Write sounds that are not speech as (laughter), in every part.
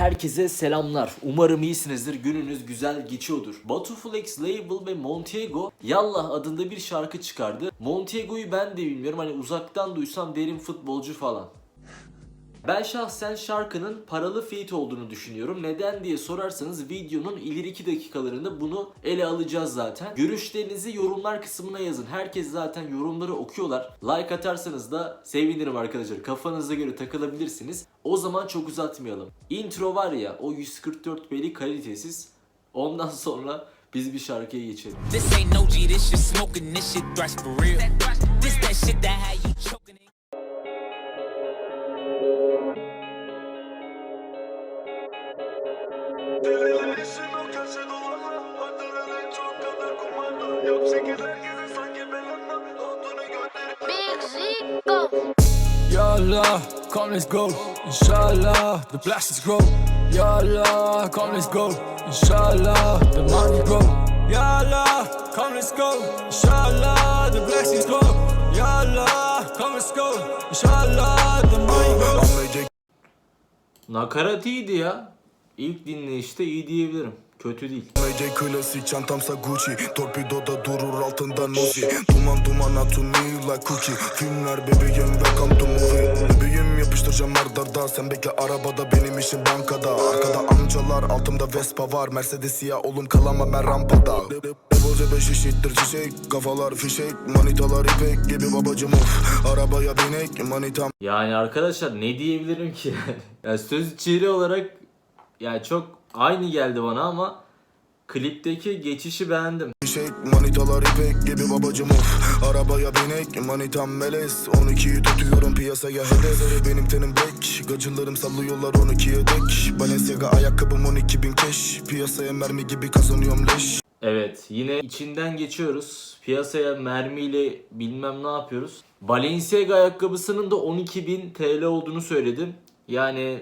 herkese selamlar. Umarım iyisinizdir. Gününüz güzel geçiyordur. Batu Label ve Montego Yallah adında bir şarkı çıkardı. Montego'yu ben de bilmiyorum. Hani uzaktan duysam derin futbolcu falan. Ben şahsen şarkının paralı feat olduğunu düşünüyorum. Neden diye sorarsanız videonun ileriki dakikalarında bunu ele alacağız zaten. Görüşlerinizi yorumlar kısmına yazın. Herkes zaten yorumları okuyorlar. Like atarsanız da sevinirim arkadaşlar. Kafanıza göre takılabilirsiniz. O zaman çok uzatmayalım. Intro var ya o 144 beli kalitesiz. Ondan sonra biz bir şarkıya geçelim. This ain't no G, this shit smoking, this shit thrash for real. This that shit that had you. Allah, come let's go. Inshallah, the blessings grow. Ya Allah, come let's go. Inshallah, the money grow. Ya Allah, come let's go. Inshallah, the blessings grow. Ya Allah, come let's go. Inshallah, the money grow. Nakarat iyiydi ya. İlk dinleyişte iyi diyebilirim. Kötü değil. MC klasik çantamsa Gucci Torpidoda durur altında Nozi Duman duman atun like cookie. Filmler bebeğim welcome to movie. Bebeğim yapıştıracağım ardarda Sen bekle arabada benim işim bankada. Arkada amcalar altımda Vespa var. Mercedes siyah oğlum kalamam ben rampada. Boze beş eşittir çiçek Kafalar fişek. Manitalar ipek gibi babacım of Arabaya binek manitam. Yani arkadaşlar ne diyebilirim ki? Yani? (laughs) yani söz içeriği olarak yani çok aynı geldi bana ama klipteki geçişi beğendim. Fişek manitalar ipek gibi babacım of Arabaya binek manitam melez 12'yi tutuyorum piyasaya hedef Benim tenim bek Gacılarım sallıyorlar 12'ye dek Balenciaga ayakkabım 12 bin keş Piyasaya mermi gibi kazanıyorum leş Evet yine içinden geçiyoruz. Piyasaya mermiyle bilmem ne yapıyoruz. Balenciaga ayakkabısının da 12.000 TL olduğunu söyledim. Yani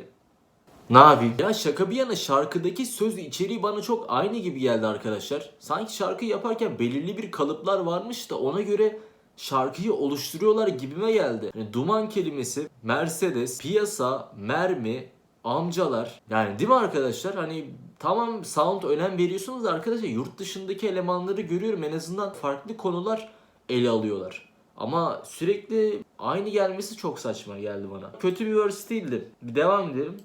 ne yapayım? Ya şaka bir yana şarkıdaki söz içeriği bana çok aynı gibi geldi arkadaşlar. Sanki şarkı yaparken belirli bir kalıplar varmış da ona göre şarkıyı oluşturuyorlar gibime geldi. Yani duman kelimesi, Mercedes, piyasa, mermi, amcalar. Yani değil mi arkadaşlar? Hani tamam sound önem veriyorsunuz da arkadaşlar yurt dışındaki elemanları görüyorum en azından farklı konular ele alıyorlar. Ama sürekli aynı gelmesi çok saçma geldi bana. Kötü bir verse değildi. Bir devam edelim.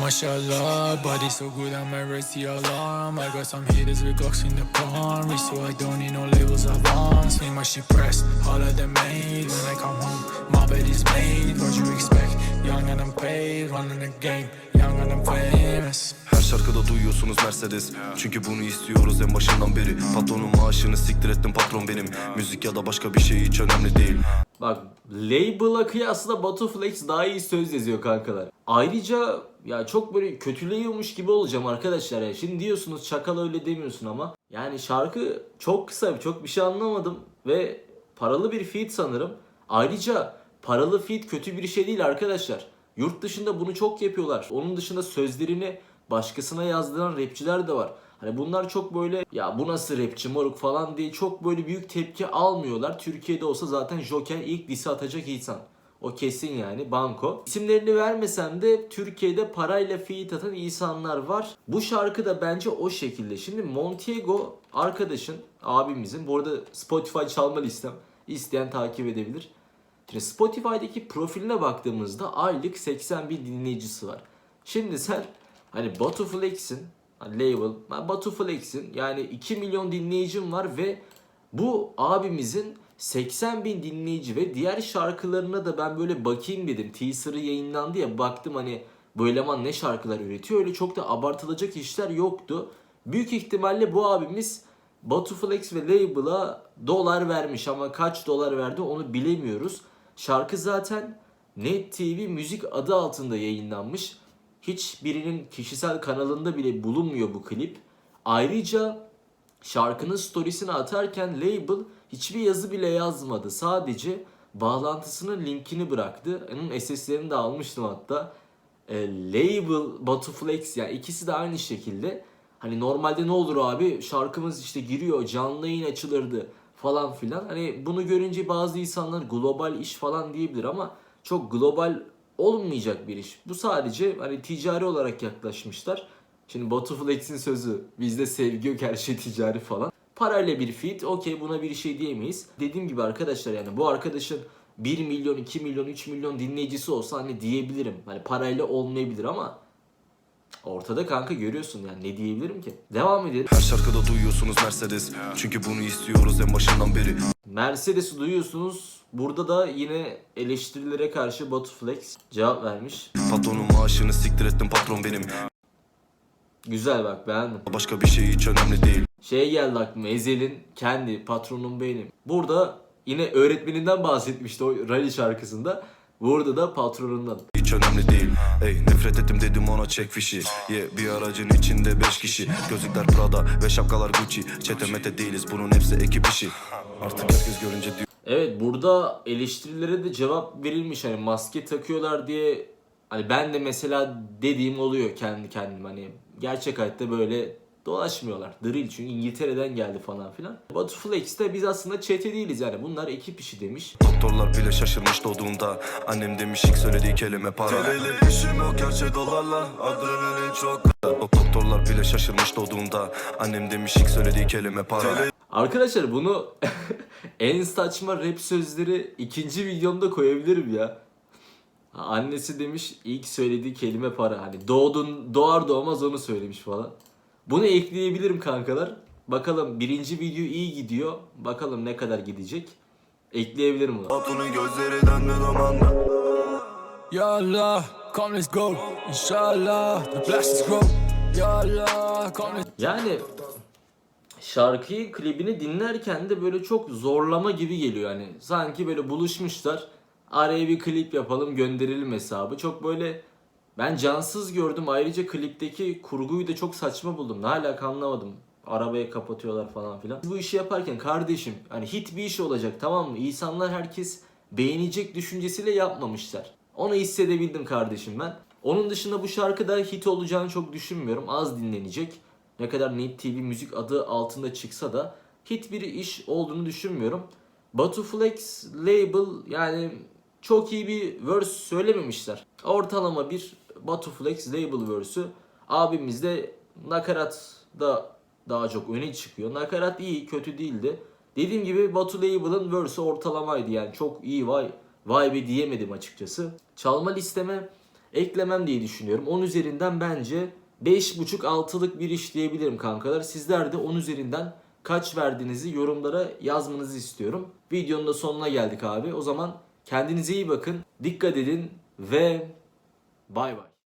Mashallah, body so good I might raise the alarm. I got some hitters with Glocks in the palm. So I don't need no labels I want. See my shit pressed, all of them made. When I come home, my bed is made. What you expect? Young and I'm paid, running the game. Young and I'm famous. Her şarkıda duyuyorsunuz Mercedes Çünkü bunu istiyoruz en başından beri Patronun maaşını siktir ettim patron benim Müzik ya da başka bir şey hiç önemli değil Bak label'a kıyasla Batu Flex daha iyi söz yazıyor kankalar. Ayrıca ya çok böyle kötüleyiyormuş gibi olacağım arkadaşlar ya. Şimdi diyorsunuz çakal öyle demiyorsun ama. Yani şarkı çok kısa çok bir şey anlamadım ve paralı bir feat sanırım. Ayrıca paralı feat kötü bir şey değil arkadaşlar. Yurt dışında bunu çok yapıyorlar. Onun dışında sözlerini başkasına yazdıran rapçiler de var. Hani bunlar çok böyle ya bu nasıl rapçi moruk falan diye çok böyle büyük tepki almıyorlar. Türkiye'de olsa zaten Joker ilk disi atacak insan. O kesin yani banko. İsimlerini vermesem de Türkiye'de parayla feat atan insanlar var. Bu şarkı da bence o şekilde. Şimdi Montego arkadaşın, abimizin. Bu arada Spotify çalma listem. İsteyen takip edebilir. Şimdi Spotify'daki profiline baktığımızda aylık 80 bin dinleyicisi var. Şimdi sen hani Batu hani label, Batu yani 2 milyon dinleyicim var ve bu abimizin 80 bin dinleyici ve diğer şarkılarına da ben böyle bakayım dedim. Teaser'ı yayınlandı ya baktım hani bu eleman ne şarkılar üretiyor. Öyle çok da abartılacak işler yoktu. Büyük ihtimalle bu abimiz Batu Flex ve label'a dolar vermiş ama kaç dolar verdi onu bilemiyoruz. Şarkı zaten Net TV müzik adı altında yayınlanmış. Hiçbirinin kişisel kanalında bile bulunmuyor bu klip. Ayrıca şarkının storiesini atarken label hiçbir yazı bile yazmadı. Sadece bağlantısının linkini bıraktı. Onun SS'lerini de almıştım hatta. E, label, Batu Flex yani ikisi de aynı şekilde. Hani normalde ne olur abi şarkımız işte giriyor canlı yayın açılırdı falan filan. Hani bunu görünce bazı insanlar global iş falan diyebilir ama çok global olmayacak bir iş. Bu sadece hani ticari olarak yaklaşmışlar. Şimdi Batu Flex'in sözü bizde sevgi yok her şey ticari falan. Parayla bir feat okey buna bir şey diyemeyiz. Dediğim gibi arkadaşlar yani bu arkadaşın 1 milyon, 2 milyon, 3 milyon dinleyicisi olsa hani diyebilirim. Hani parayla olmayabilir ama ortada kanka görüyorsun yani ne diyebilirim ki? Devam edelim. Her şarkıda duyuyorsunuz Mercedes Çünkü bunu istiyoruz en başından beri Mercedes'i duyuyorsunuz. Burada da yine eleştirilere karşı Batu Flex cevap vermiş. Patronun maaşını siktir ettim patron benim Güzel bak beğendim. Başka bir şey hiç önemli değil. Şey geldi aklıma Ezel'in kendi patronum benim. Burada yine öğretmeninden bahsetmişti o rally şarkısında. Burada da patronundan. Hiç önemli değil. Ey nefret ettim dedim ona çek fişi. Ye bir aracın içinde beş kişi. Gözlükler Prada ve şapkalar Gucci. Çete mete değiliz bunun hepsi ekip işi. Artık herkes görünce diyor. Evet burada eleştirilere de cevap verilmiş. Hani maske takıyorlar diye. Hani ben de mesela dediğim oluyor kendi kendim hani gerçek hayatta böyle dolaşmıyorlar. Drill çünkü İngiltere'den geldi falan filan. Flex'te biz aslında çete değiliz yani bunlar ekip işi demiş. Doktorlar bile şaşırmış doğduğunda Annem demiş ilk söylediği kelime para Teleyle işim yok her şey dolarla Adrenalin çok Dok- Doktorlar bile şaşırmış doğduğunda Annem demiş ilk söylediği kelime para Arkadaşlar bunu (laughs) en saçma rap sözleri ikinci videomda koyabilirim ya. Annesi demiş ilk söylediği kelime para. Hani doğdun doğar doğmaz onu söylemiş falan. Bunu ekleyebilirim kankalar. Bakalım birinci video iyi gidiyor. Bakalım ne kadar gidecek. Ekleyebilirim bunu. Hatunun gözleri döndü zamanla Ya Allah, come let's go. Inshallah, the blessings grow. Ya Allah, come let's Yani şarkıyı klibini dinlerken de böyle çok zorlama gibi geliyor hani. Sanki böyle buluşmuşlar. Araya bir klip yapalım gönderelim hesabı. Çok böyle ben cansız gördüm. Ayrıca klipteki kurguyu da çok saçma buldum. Ne alaka anlamadım. Arabaya kapatıyorlar falan filan. Bu işi yaparken kardeşim hani hit bir iş olacak tamam mı? İnsanlar herkes beğenecek düşüncesiyle yapmamışlar. Onu hissedebildim kardeşim ben. Onun dışında bu şarkıda hit olacağını çok düşünmüyorum. Az dinlenecek. Ne kadar Net TV müzik adı altında çıksa da hit bir iş olduğunu düşünmüyorum. Batu Flex label yani çok iyi bir verse söylememişler. Ortalama bir Batu Flex label verse'ü. Abimiz de nakarat da daha çok öne çıkıyor. Nakarat iyi, kötü değildi. Dediğim gibi Batu Label'ın verse'ü ortalamaydı yani çok iyi vay vay be diyemedim açıkçası. Çalma listeme eklemem diye düşünüyorum. 10 üzerinden bence 5.5-6'lık bir iş diyebilirim kankalar. Sizler de 10 üzerinden kaç verdiğinizi yorumlara yazmanızı istiyorum. Videonun da sonuna geldik abi. O zaman kendinize iyi bakın. Dikkat edin ve bay bay.